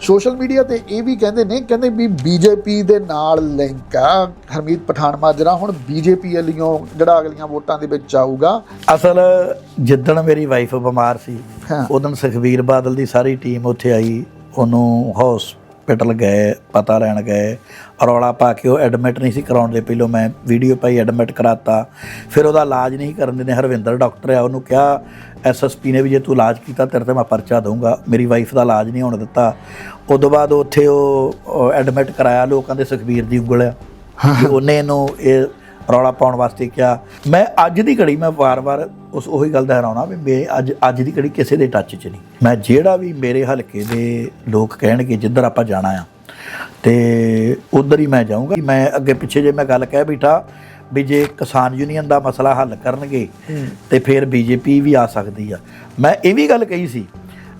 Social media ਤੇ ਇਹ ਵੀ ਕਹਿੰਦੇ ਨੇ ਕਹਿੰਦੇ ਵੀ ਬੀਜੇਪੀ ਦੇ ਨਾਲ ਲਿੰਕ ਆ ਹਰਮੀਤ ਪਠਾਨ ਮਾਜਰਾ ਹੁਣ ਬੀਜੇਪੀ ਵਾਲੀਆਂ ਜਿਹੜਾ ਅਗਲੀਆਂ ਵੋਟਾਂ ਦੇ ਵਿੱਚ ਆਊਗਾ ਅਸਲ ਜਿੱਦਣ ਮੇਰੀ ਵਾਈਫ ਬਿਮਾਰ ਸੀ। ਉਦੋਂ ਸੁਖਬੀਰ ਬਾਦਲ ਦੀ ਸਾਰੀ ਟੀਮ ਉੱਥੇ ਆਈ ਉਹਨੂੰ ਹਸਪੀਟਲ ਗਏ ਪਤਾ ਲੈਣ ਗਏ ਰੌਲਾ ਪਾ ਕੇ ਉਹ ਐਡਮਿਟ ਨਹੀਂ ਸੀ ਕਰਾਉਣ ਦੇ ਪਹਿਲੋਂ ਮੈਂ ਵੀਡੀਓ ਪਾਈ ਐਡਮਿਟ ਕਰਾਤਾ। ਫਿਰ ਉਹਦਾ ਇਲਾਜ ਨਹੀਂ ਕਰਨ ਦਿੰਦੇ ਹਰਵਿੰਦਰ ਡਾਕਟਰ ਆ ਉਹਨੂੰ ਕਿਹਾ ਐਸਐਸਪੀ ਨੇ ਵੀ ਜੇ ਤੂੰ ਇਲਾਜ ਕੀਤਾ ਤੇਰੇ ਤੇ ਮੈਂ ਪਰਚਾ ਦਊਂਗਾ। ਮੇਰੀ ਵਾਈਫ ਦਾ ਇਲਾਜ ਨਹੀਂ ਹੋਣ ਦਿੱਤਾ। ਉਦੋਂ ਬਾਅਦ ਉੱਥੇ ਉਹ ਐਡਮਿਟ ਕਰਾਇਆ ਲੋਕਾਂ ਦੇ ਸੁਖਬੀਰ ਦੀ ਉਂਗਲ ਆ। ਕਿ ਉਹਨੇ ਇਹਨੂੰ ਇਹ ਰੌਲਾ ਪਾਉਣ ਵਾਸਤੇ ਕਿਹਾ। ਮੈਂ ਅੱਜ ਦੀ ਘੜੀ ਮੈਂ ਵਾਰ-ਵਾਰ ਉਸ ਉਹੀ ਗੱਲ ਦੁਹਰਾਉਣਾ ਵੀ ਮੈਂ ਅੱਜ ਅੱਜ ਦੀ ਘੜੀ ਕਿਸੇ ਦੇ ਟੱਚ 'ਚ ਨਹੀਂ। ਮੈਂ ਜਿਹੜਾ ਵੀ ਮੇਰੇ ਹਲਕੇ ਦੇ ਲੋਕ ਕਹਿਣਗੇ ਜਿੱਧਰ ਆਪਾਂ ਜਾਣਾ ਆ ਤੇ ਉਧਰ ਹੀ ਮੈਂ ਜਾਊਂਗਾ। ਮੈਂ ਅੱਗੇ ਪਿੱਛੇ ਜੇ ਮੈਂ ਗੱਲ ਕਹਿ ਬੈਠਾ ਵੀ ਜੇ ਕਿਸਾਨ ਯੂਨੀਅਨ ਦਾ ਮਸਲਾ ਹੱਲ ਕਰਨਗੇ ਤੇ ਫਿਰ ਬੀਜੇਪੀ ਵੀ ਆ ਸਕਦੀ ਆ। ਮੈਂ ਇਹ ਵੀ ਗੱਲ ਕਹੀ ਸੀ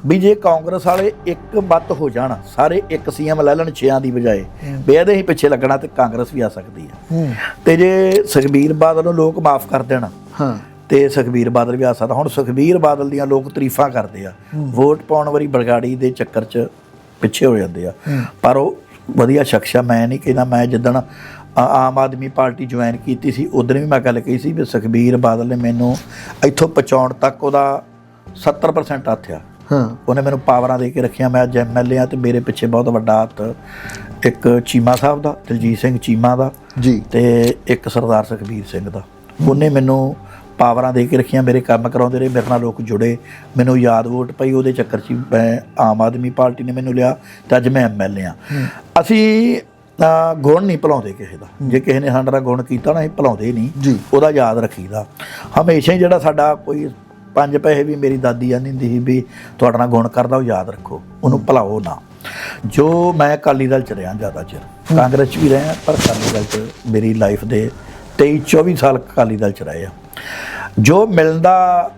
ਵੀ ਜੇ ਕਾਂਗਰਸ ਵਾਲੇ ਇੱਕ ਮਤ ਹੋ ਜਾਣ ਸਾਰੇ ਇੱਕ ਸੀਐਮ ਲੈ ਲੈਣ ਛਿਆਂ ਦੀ ਬਜਾਏ ਵੀ ਇਹਦੇ ਹੀ ਪਿੱਛੇ ਲੱਗਣਾ ਤੇ ਕਾਂਗਰਸ ਵੀ ਆ ਸਕਦੀ ਆ। ਤੇ ਜੇ ਸੁਖਬੀਰ ਬਾਦਲ ਨੂੰ ਲੋਕ ਮਾਫ ਕਰ ਦੇਣ ਹਾਂ। ਤੇ ਸੁਖਬੀਰ ਬਾਦਲ ਵੀ ਆ ਸਕਦਾ। ਹੁਣ ਸੁਖਬੀਰ ਬਾਦਲ ਦੀਆਂ ਲੋਕ ਤਾਰੀਫਾਂ ਕਰਦੇ ਆ। ਵੋਟ ਪਾਉਣ ਵਾਲੀ ਬਰਗਾੜੀ ਦੇ ਚੱਕਰ 'ਚ ਪਿੱਛੇ ਹੋ ਜਾਂਦੇ ਆ। ਪਰ ਉਹ ਵਧੀਆ ਸ਼ਖਸ ਆ ਮੈਂ ਨਹੀਂ ਕਹਿੰਦਾ। ਮੈਂ ਜਿੱਦਣ ਆਮ ਆਦਮੀ ਪਾਰਟੀ ਜੁਆਇਨ ਕੀਤੀ ਸੀ ਉਦੋਂ ਵੀ ਮੈਂ ਗੱਲ ਕਹੀ ਸੀ ਵੀ ਸੁਖਬੀਰ ਬਾਦਲ ਨੇ ਮੈਨੂੰ ਇੱਥੋਂ ਪਹੁੰਚਾਉਣ ਤੱਕ ਉਹਦਾ 70% ਹੱਥ ਆ। ਹਾਂ। ਉਹਨੇ ਮੈਨੂੰ ਪਾਵਰਾਂ ਦੇ ਕੇ ਰੱਖੀਆਂ। ਮੈਂ ਅੱਜ ਐਮਐਲਏ ਆ ਤੇ ਮੇਰੇ ਪਿੱਛੇ ਬਹੁਤ ਵੱਡਾ ਹੱਥ ਇੱਕ ਚੀਮਾ ਸਾਹਿਬ ਦਾ ਦਲਜੀਤ ਸਿੰਘ ਚੀਮਾ ਦਾ ਜੀ। ਤੇ ਇੱਕ ਸਰਦਾਰ ਸੁਖਬੀਰ ਸਿੰਘ ਦਾ। ਉਹਨੇ ਮੈਨੂੰ ਪਾਵਰਾਂ ਦੇ ਕੇ ਰੱਖੀਆਂ ਮੇਰੇ ਕੰਮ ਕਰਾਉਂਦੇ ਰਹੇ ਮੇਰੇ ਨਾਲ ਲੋਕ ਜੁੜੇ। ਮੈਨੂੰ ਯਾਦ ਵੋਟ ਪਈ ਉਹਦੇ ਚੱਕਰ 'ਚ ਮੈਂ ਆਮ ਆਦਮੀ ਪਾਰਟੀ ਨੇ ਮੈਨੂੰ ਲਿਆ ਤੇ ਅੱਜ ਮੈਂ ਐਮਐਲਏ ਆ ਅਸੀਂ ਗੁਣ ਨਹੀਂ ਭੁਲਾਉਂਦੇ ਕਿਸੇ ਦਾ। ਜੇ ਕਿਸੇ ਨੇ ਸਾਡਾ ਗੁਣ ਕੀਤਾ ਨਾ ਅਸੀਂ ਭੁਲਾਉਂਦੇ ਨਹੀਂ। ਜੀ। ਉਹਦਾ ਯਾਦ ਰੱਖੀਦਾ। ਹਮੇਸ਼ਾ ਹੀ ਜਿਹੜਾ ਸਾਡਾ ਕੋਈ ਪੰਜ ਪੈਸੇ ਵੀ ਮੇਰੀ ਦਾਦੀ ਆਂਦੀ ਹੁੰਦੀ ਸੀ ਵੀ ਤੁਹਾਡਾ ਨਾਲ ਗੁਣ ਕਰਦਾ ਉਹ ਯਾਦ ਰੱਖੋ। ਉਹਨੂੰ ਭੁਲਾਓ ਨਾ। ਜੋ ਮੈਂ ਅਕਾਲੀ ਦਲ ਚ ਰਿਹਾ ਜ਼ਿਆਦਾ ਚਿਰ ਕਾਂਗਰਸ ਚ ਵੀ ਰਿਹਾ ਪਰ ਅਕਾਲੀ ਦਲ ਚ ਮੇਰੀ ਲਾਈਫ ਦੇ 23 24 ਸਾਲ ਅਕਾਲੀ ਦਲ ਚ ਰਹੇ ਆ। ਜੋ ਮਿਲਦਾ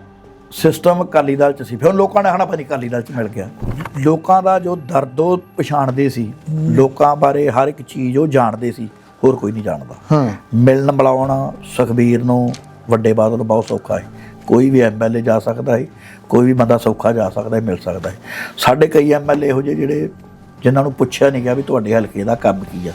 ਸਿਸਟਮ ਅਕਾਲੀ ਦਲ ਚ ਸੀ ਫਿਰ ਲੋਕਾਂ ਨੇ ਹਨਾ ਭਾਜੀ ਅਕਾਲੀ ਦਲ ਚ ਮਿਲ ਗਿਆ। ਲੋਕਾਂ ਦਾ ਜੋ ਦਰਦ ਉਹ ਪਛਾਣਦੇ ਸੀ ਲੋਕਾਂ ਬਾਰੇ ਹਰ ਇੱਕ ਚੀਜ਼ ਉਹ ਜਾਣਦੇ ਸੀ ਹੋਰ ਕੋਈ ਨਹੀਂ ਜਾਣਦਾ। ਹਾਂ। ਮਿਲਣ ਮਿਲਾਉਣਾ ਸੁਖਬੀਰ ਨੂੰ ਵੱਡੇ ਬਾਦਲ ਨੂੰ ਬਹੁਤ ਸੌਖਾ ਹੈ ਕੋਈ ਵੀ ਐਮਐਲਏ ਜਾ ਸਕਦਾ ਹੈ ਕੋਈ ਵੀ ਬੰਦਾ ਸੌਖਾ ਜਾ ਸਕਦਾ ਹੈ ਮਿਲ ਸਕਦਾ ਹੈ ਸਾਡੇ ਕਈ ਐਮਐਲਏ ਇਹੋ ਜਿਹੇ ਜਿਹੜੇ ਜਿਨ੍ਹਾਂ ਨੂੰ ਪੁੱਛਿਆ ਨਹੀਂ ਗਿਆ ਵੀ ਤੁਹਾਡੇ ਹਲਕੇ ਦਾ ਕੰਮ ਕੀ ਆ।